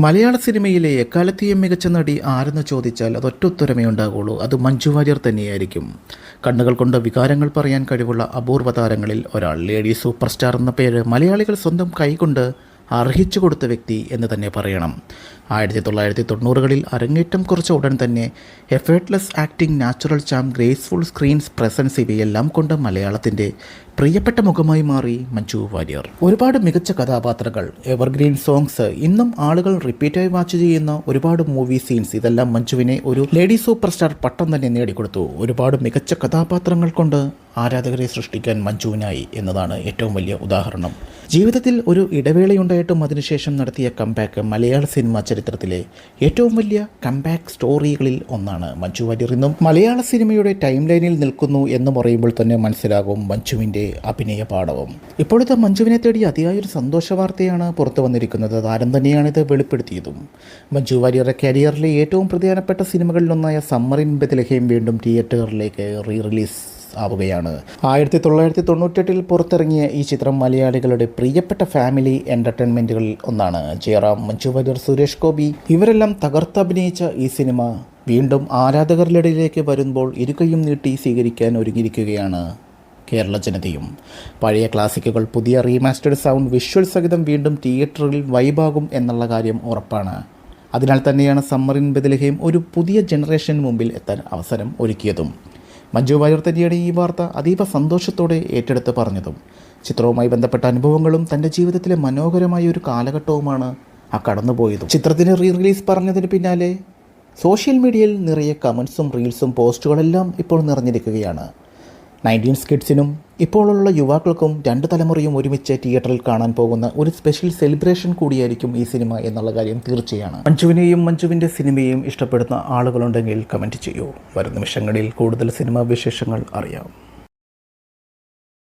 മലയാള സിനിമയിലെ എക്കാലത്തെയും മികച്ച നടി ആരെന്ന് ചോദിച്ചാൽ അത് ഒറ്റ ഉത്തരമേ ഉണ്ടാകുള്ളൂ. അത് മഞ്ജു വാര്യർ തന്നെയായിരിക്കും. കണ്ണുകൾ കൊണ്ട് വികാരങ്ങൾ പറയാൻ കഴിവുള്ള അപൂർവ താരങ്ങളിൽ ഒരാൾ. ലേഡി സൂപ്പർ സ്റ്റാർ എന്ന പേര് മലയാളികൾ സ്വന്തം കൈകൊണ്ട് അർഹിച്ചു കൊടുത്ത വ്യക്തി എന്ന് തന്നെ പറയണം. ആയിരത്തി തൊള്ളായിരത്തി തൊണ്ണൂറുകളിൽ അരങ്ങേറ്റം കുറിച്ച ഉടൻ തന്നെ effortless acting natural charm graceful screens presence ഇവയെല്ലാം കൊണ്ട് മലയാളത്തിന്റെ പ്രിയപ്പെട്ട മുഖമായി മാറി മഞ്ജു വാര്യർ. ഒരുപാട് മികച്ച കഥാപാത്രങ്ങൾ എവർഗ്രീൻ സോങ്സ് ഇന്നും ആളുകൾ റിപ്പീറ്റായി വാച്ച് ചെയ്യുന്ന ഒരുപാട് മൂവി സീൻസ് ഇതെല്ലാം മഞ്ജുവിനെ ഒരു ലേഡി സൂപ്പർ സ്റ്റാർ പട്ടം തന്നെ നേടിക്കൊടുത്തു. ഒരുപാട് മികച്ച കഥാപാത്രങ്ങൾ കൊണ്ട് ആരാധകരെ സൃഷ്ടിക്കാൻ മഞ്ജുവിനായി എന്നതാണ് ഏറ്റവും വലിയ ഉദാഹരണം. ജീവിതത്തിൽ ഒരു ഇടവേളയുണ്ടായിട്ടും അതിനുശേഷം നടത്തിയ കംബാക്ക് മലയാള സിനിമാ ചരിത്രത്തിലെ ഏറ്റവും വലിയ കംബാക്ക് സ്റ്റോറികളിൽ ഒന്നാണ് മഞ്ജു വാര്യർ ഇന്നും. മലയാള സിനിമയുടെ ടൈം ലൈനിൽ നിൽക്കുന്നു എന്ന് പറയുമ്പോൾ തന്നെ മനസ്സിലാകും മഞ്ജുവിന്റെ അഭിനയ പാഠവും. ഇപ്പോഴത്തെ മഞ്ജുവിനെ തേടി അതിയായൊരു സന്തോഷ വാർത്തയാണ് പുറത്തു വന്നിരിക്കുന്നത്. താരം തന്നെയാണിത് വെളിപ്പെടുത്തിയതും. മഞ്ജു വാര്യറുടെ കരിയറിലെ ഏറ്റവും പ്രധാനപ്പെട്ട സിനിമകളിലൊന്നായ സമ്മറിൻ ബദലഹയും വീണ്ടും തിയേറ്ററിലേക്ക് റീ റിലീസ് ആവുകയാണ്. ആയിരത്തി തൊള്ളായിരത്തി തൊണ്ണൂറ്റെട്ടിൽ പുറത്തിറങ്ങിയ ഈ ചിത്രം മലയാളികളുടെ പ്രിയപ്പെട്ട ഫാമിലി എന്റർടൈൻമെന്റുകളിൽ ഒന്നാണ്. ജയറാം മഞ്ജു സുരേഷ് ഗോപി ഇവരെല്ലാം തകർത്തഭിനയിച്ച ഈ സിനിമ വീണ്ടും ആരാധകരുടെ വരുമ്പോൾ ഇരുകയും നീട്ടി സ്വീകരിക്കാൻ ഒരുങ്ങിയിരിക്കുകയാണ് കേരള ജനതയും. പഴയ ക്ലാസിക്കുകൾ പുതിയ റീമാസ്റ്റേഡ് സൗണ്ട് വിഷ്വൽ സഹിതം വീണ്ടും തിയേറ്ററിൽ വൈബാകും എന്നുള്ള കാര്യം ഉറപ്പാണ്. അതിനാൽ തന്നെയാണ് സമ്മറിൻ ബദലഹയും ഒരു പുതിയ ജനറേഷന് മുമ്പിൽ എത്താൻ അവസരം ഒരുക്കിയതും. മഞ്ജു വാര്യർ തന്നെയാണ് ഈ വാർത്ത അതീവ സന്തോഷത്തോടെ ഏറ്റെടുത്ത് പറഞ്ഞതും ചിത്രവുമായി ബന്ധപ്പെട്ട അനുഭവങ്ങളും തന്റെ ജീവിതത്തിലെ മനോഹരമായ ഒരു കാലഘട്ടവുമാണ് ആ കടന്നുപോയതും. ചിത്രത്തിന് റീ റിലീസ് പറഞ്ഞതിന് പിന്നാലെ സോഷ്യൽ മീഡിയയിൽ നിറയെ കമൻസും റീൽസും പോസ്റ്റുകളെല്ലാം ഇപ്പോൾ നിറഞ്ഞിരിക്കുകയാണ്. നയന്റീൻ സ്കിഡ്സിനും ഇപ്പോഴുള്ള യുവാക്കൾക്കും രണ്ട് തലമുറയും ഒരുമിച്ച് തിയേറ്ററിൽ കാണാൻ പോകുന്ന ഒരു സ്പെഷ്യൽ സെലിബ്രേഷൻ കൂടിയായിരിക്കും ഈ സിനിമ എന്നുള്ള കാര്യം തീർച്ചയാണ്. മഞ്ജുവിനെയും മഞ്ജുവിന്റെ സിനിമയും ഇഷ്ടപ്പെടുന്ന ആളുകളുണ്ടെങ്കിൽ കമന്റ് ചെയ്യൂ. വരും നിമിഷങ്ങളിൽ കൂടുതൽ സിനിമാ വിശേഷങ്ങൾ അറിയാം.